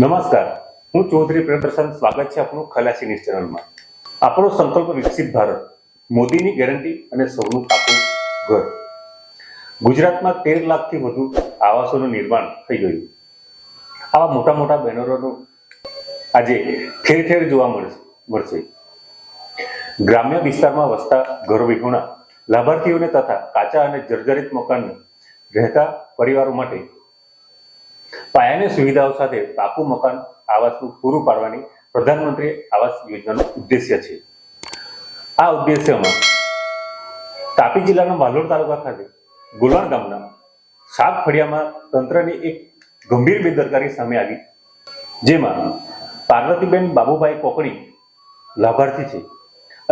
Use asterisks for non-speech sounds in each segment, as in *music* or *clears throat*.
નમસ્કાર. હું ચૌધરી પ્રેમદર્શન સ્વાગત છે આપનું ખલાસી ન્યૂઝ ચેનલમાં. આપણો સંકલ્પ વિકસિત ભારત, મોદીની ગેરંટી અને સૌનું પાકું ઘર. ગુજરાતમાં તેર લાખથી વધુ આવાસોનું નિર્માણ થઈ ગયું. આવા મોટા મોટા બેનરોનું આજે ઠેર ઠેર જોવા મળશે મળશે. ગ્રામ્ય વિસ્તારમાં વસતા ઘર વિહોણા લાભાર્થીઓને તથા કાચા અને જર્જરિત મકાનને રહેતા પરિવારો માટે પાયાની સુવિધાઓ સાથે પાકું મકાન આવાસનું પૂરું પાડવાની પ્રધાનમંત્રી આવાસ યોજનાનો ઉદ્દેશ્ય છે. આ ઉદ્દેશ્યમાં તાપી જિલ્લાના વાલોડ તાલુકા ખાતે ગુલાણ ગામના સાત ફળિયામાં તંત્રની એક ગંભીર બેદરકારી સામે આવી, જેમાં પાર્વતીબેન બાબુભાઈ કોકણી લાભાર્થી છે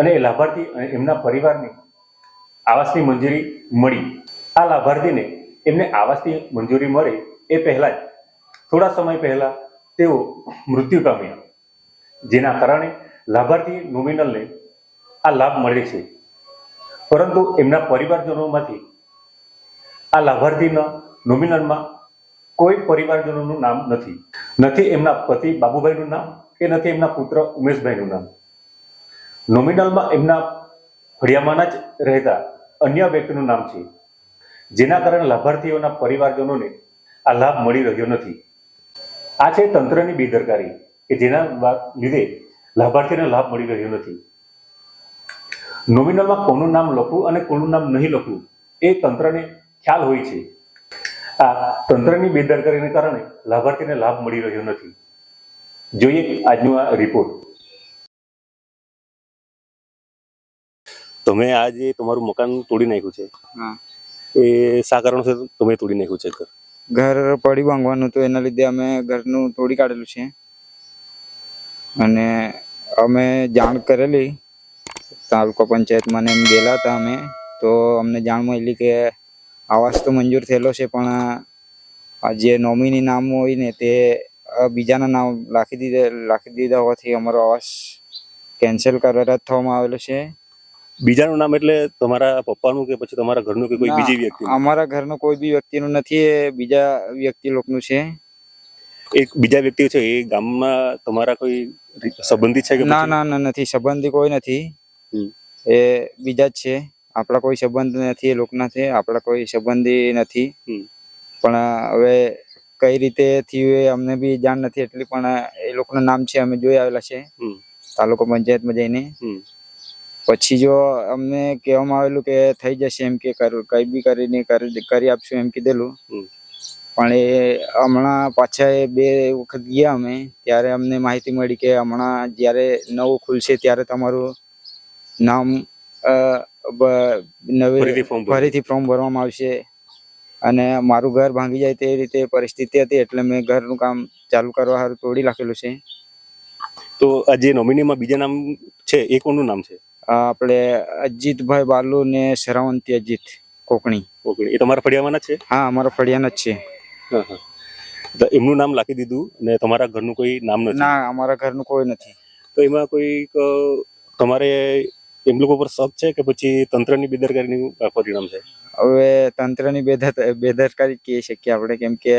અને એ લાભાર્થી અને એમના પરિવારને આવાસની મંજૂરી મળી. આ લાભાર્થીને એમને આવાસની મંજૂરી મળે એ પહેલા જ થોડા સમય પહેલા તેઓ મૃત્યુ પામ્યા. જેના કારણે લાભાર્થી નોમિનલને આ લાભ મળે છે. પરંતુ એમના પરિવારજનોમાંથી આ લાભાર્થીના નોમિનલમાં કોઈ પરિવારજનોનું નામ નથી. નથી એમના પતિ બાબુભાઈનું નામ કે નથી એમના પુત્ર ઉમેશભાઈનું નામ. નોમિનલમાં એમના ફળિયામાંના જ રહેતા અન્ય વ્યક્તિનું નામ છે. જેના કારણે લાભાર્થીઓના પરિવારજનોને આ લાભ મળી રહ્યો નથી. આ છે તંત્રની બેદરકારી કે જેના લીધે લાભાર્થીને લાભ મળી રહ્યો નથી. નોમિનલમાં કોનું નામ લખવું અને કોનું નામ નહીં લખવું એ તંત્રને ખ્યાલ હોય છે. આ તંત્રની બેદરકારીને કારણે લાભાર્થીને લાભ મળી રહ્યો નથી. જોઈએ આજનો આ રિપોર્ટ તમે આજે તમારું મકાન તોડી નાખ્યું છે એ શા કારણોસર તમે તોડી નાખ્યું છે ઘર પડી ભાંગવાનું હતું એના લીધે અમે ઘરનું તોડી કાઢેલું છે. અને અમે જાણ કરેલી, તાલુકા પંચાયતમાં ને એમ ગયેલા હતા અમે, તો અમને જાણ મળી કે આવાસ તો મંજૂર થયેલો છે, પણ જે નોમિની નામ હોય ને તે બીજાના નામ રાખી દીધા રાખી દીધા હોવાથી અમારો આવાસ કેન્સલ કરવા થવામાં આવેલો છે. બીજાનું નામ એટલે તમારા પપ્પાનું કે પછી તમારા ઘરનું કે કોઈ બીજી વ્યક્તિ? અમારા ઘરનું કોઈ બી વ્યક્તિનું નથી એ બીજા વ્યક્તિ લોકનું છે. એક બીજા વ્યક્તિ છે એ ગામમાં તમારા કોઈ સંબંધી છે કે ના ના ના નથી સંબંધી કોઈ નથી. એ બીજા જ છે. આપણા કોઈ સંબંધ નથી એ લોકના છે આપણા કોઈ સંબંધી નથી. પણ હવે કઈ રીતે થયું એ અમને બી જાણ નથી એટલી પણ એ લોકોનું નામ છે અમે જોઈ આવેલા છે. તાલુકો પંચાયતમાં જઈને. પછી જો અમને કહેવામાં આવેલું કે થઈ જશે એમ કે કઈ બી કરીને કરી કરી આપશું એમ કીધેલું. પણ એ હમણાં પાછા એ બે વખત ગયા અમે ત્યારે અમને માહિતી મળી કે હમણાં જ્યારે નવું ખુલશે ત્યારે તમારું નામ નવી ફરીથી. ફોર્મ ભરવામાં આવશે. અને મારું ઘર ભાંગી જાય તે રીતે પરિસ્થિતિ હતી એટલે મેં ઘરનું કામ ચાલુ કરવા તોડી રાખેલું છે. તો આ જે નોમિનીમાં બીજા નામ છે એ કોનું નામ છે? આપણે અજીતભાઈ બાલુ ને શરાવંતી અજીત કોકણી. કોકણી. એ તમારા ફળિયામાં છે? હા અમારા ફળિયાના જ છે. એમનું નામ લખી દીધું અને તમારા ઘરનું કોઈ નામ નથી? ના અમારા ઘરનું કોઈ નથી. તો એમાં કોઈ તમારે એમ લોકો પર શક છે કે પછી તંત્રની બેદરકારીનું પરિણામ છે? હવે તંત્રની બેદર બેદરકારી કહી શકીએ આપણે કેમ કે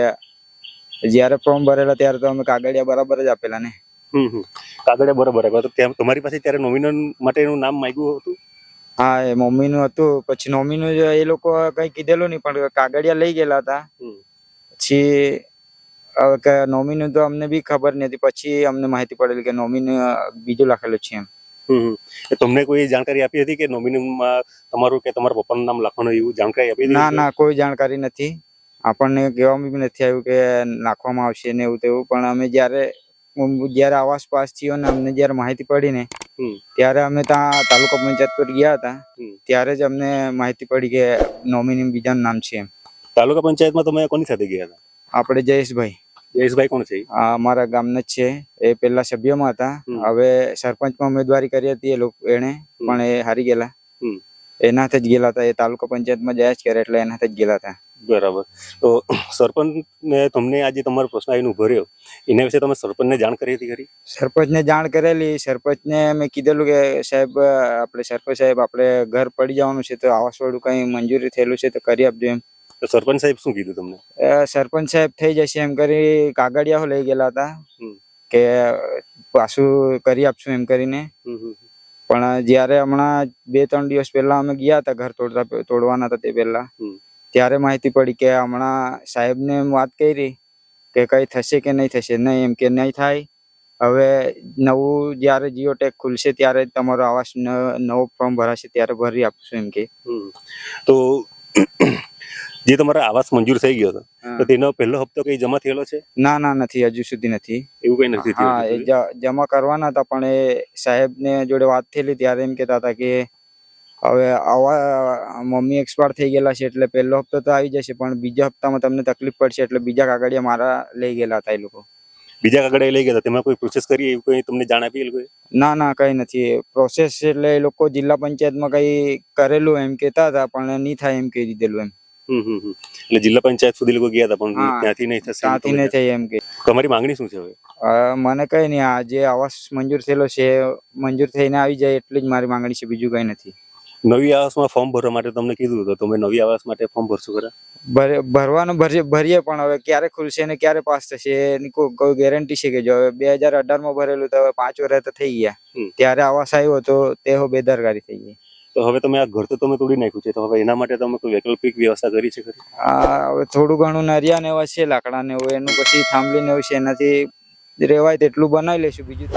જ્યારે ફોર્મ ભરેલા ત્યારે તો અમે કાગળિયા બરાબર જ આપેલા ને. હમ હમ. કાગળિયા બરાબર તો તમારી પાસે ત્યારે નોમિનલ માટેનું નામ માંગ્યું હતું? હા એ મમ્મીનું હતું. પછી જો એ લોકો કઈ કીધેલું નહીં પણ કાગળિયા લઈ ગયેલા હતા. પછી નોમીનું તો અમને બી ખબર નથી પછી અમને માહિતી પડેલી કે નોમીનું બીજું લખેલું છે એમ. તમને કોઈ જાણકારી આપી હતી કે નોમિનીમાં તમારું કે તમારા પપ્પાનું નામ લખવાનું એવું જાણકારી આપી ના ના કોઈ જાણકારી નથી. આપણને કહેવામાં બી નથી આવ્યું કે નાખવામાં આવશે ને એવું તેવું. પણ અમે જ્યારે જ્યારે આવાસ પાસ થયો ને અમને જ્યારે માહિતી પડી ને ત્યારે અમે ત્યાં તાલુકા પંચાયત પર ગયા હતા. ત્યારે જ અમને માહિતી પડી કે નોમિની બીજાનું નામ છે એમ. તાલુકા પંચાયતમાં તમે કોની સાથે ગયા હતા? આપણે જયેશભાઈ. જયેશભાઈ કોણ છે? અમારા ગામના જ છે. એ પેલા સભ્યમાં હતા. હવે સરપંચમાં ઉમેદવારી કરી હતી એ લોકો એને પણ એ હારી ગયેલા. એના એનાથે જ ગયેલા હતા. એ તાલુકા પંચાયતમાં જયા જ કરે એટલે એનાથે જ ગયેલા હતા. બરાબર. તો સરપંચ ને તમને આજે તમારો પ્રશ્ન આવીને ઊભો રહ્યો. એના વિશે તમે સરપંચને જાણ કરી હતી ખરી? સરપંચને જાણ કરેલી. સરપંચને મેં કીધેલું કે સાહેબ આપણે સરપંચ સાહેબ આપણે ઘર પડી જવાનું છે તો આવાસ વાળું કઈ મંજૂરી થયેલું છે તો કરી આપજો એમ. તો સરપંચ સાહેબ શું કીધું તમને? સરપંચ સાહેબ થઈ જશે એમ કરી કાગળિયાઓ લઈ ગયેલા હતા. કે પાછું કરી આપશું એમ કરીને. પણ જ્યારે હમણાં બે ત્રણ દિવસ પહેલા અમે ગયા હતા ઘર તોડતા તોડવાના હતા તે પહેલા. ત્યારે માહિતી પડી કે હમણાં સાહેબને એમ વાત કરી કે કંઈ થશે કે નહીં થશે નહીં એમ કે નહીં થાય. હવે નવું જ્યારે જીઓ ટેક ખુલશે ત્યારે તમારો આવાસ ન- નવો ફોર્મ ભરાશે ત્યારે ભરી આપશું એમ કે. તો *clears throat* જે તમારા આવાસ મંજૂર થઈ ગયો હતો તો તેનો પહેલો હપ્તો કઈ જમા થયેલો છે? ના ના નથી હજુ સુધી નથી. એવું કઈ નથી હા જમા કરવાના હતા પણ એ સાહેબને જોડે વાત થયેલી ત્યારે એમ કહેતા હતા કે હવે આવા મમ્મી એક્સપાયર થઈ ગયેલા છે એટલે પહેલો હપ્તો તો આવી જશે પણ બીજા હપ્તામાં તમને તકલીફ પડશે એટલે બીજા કાગળિયા મારા લઈ ગયેલા હતા એ લોકો. બીજા કાગળિયા લઈ ગયા તેમાં કોઈ પ્રોસેસ કરી એવું કઈ તમને જાણ આપી એ ના ના કઈ નથી. પ્રોસેસ એટલે એ લોકો જિલ્લા પંચાયતમાં કઈ કરેલું એમ કહેતા હતા પણ નહીં થાય એમ કહી દીધેલું એમ. એટલે જિલ્લા પંચાયત સુધી લોકો ગયા હતા પણ. ત્યાંથી નહીં થશે ત્યાંથી નહીં થઈ એમ કે તમારી માંગણી શું છે હવે? મને કઈ નહીં. આ જે આવાસ મંજૂર થયેલો છે મંજૂર થઈને આવી જાય એટલી જ મારી માંગણી છે બીજું કઈ નથી. નવી આવાસમાં ફોર્મ ભરવા માટે તમને કીધું તો તમે નવી આવાસ માટે ફોર્મ ભરશો ખરા? ભરે- ભરવાનું ભરીએ ભરીએ પણ હવે ક્યારે ખુલશે ને ક્યારે પાસ થશે એની કોઈ ગેરંટી છે કે જો હવે બે હજાર અઢારમાં ભરેલું તો હવે પાંચ વર્ષ તો થઈ ગયા. ત્યારે આવાસ આવ્યો તો તે હો બેદરકારી થઈ ગઈ. તો હવે તમે આ ઘર તો તમે તોડી નાખ્યું છે. તો હવે એના માટે તમે કોઈ વૈકલ્પિક વ્યવસ્થા કરી છે ખરી? હવે થોડું ઘણું નરિયા ને એવા છે લાકડા ને એવું એનું પછી થાંભલી ને એવું છે. એનાથી રેવાય તેટલું બનાવી લઈશું બીજું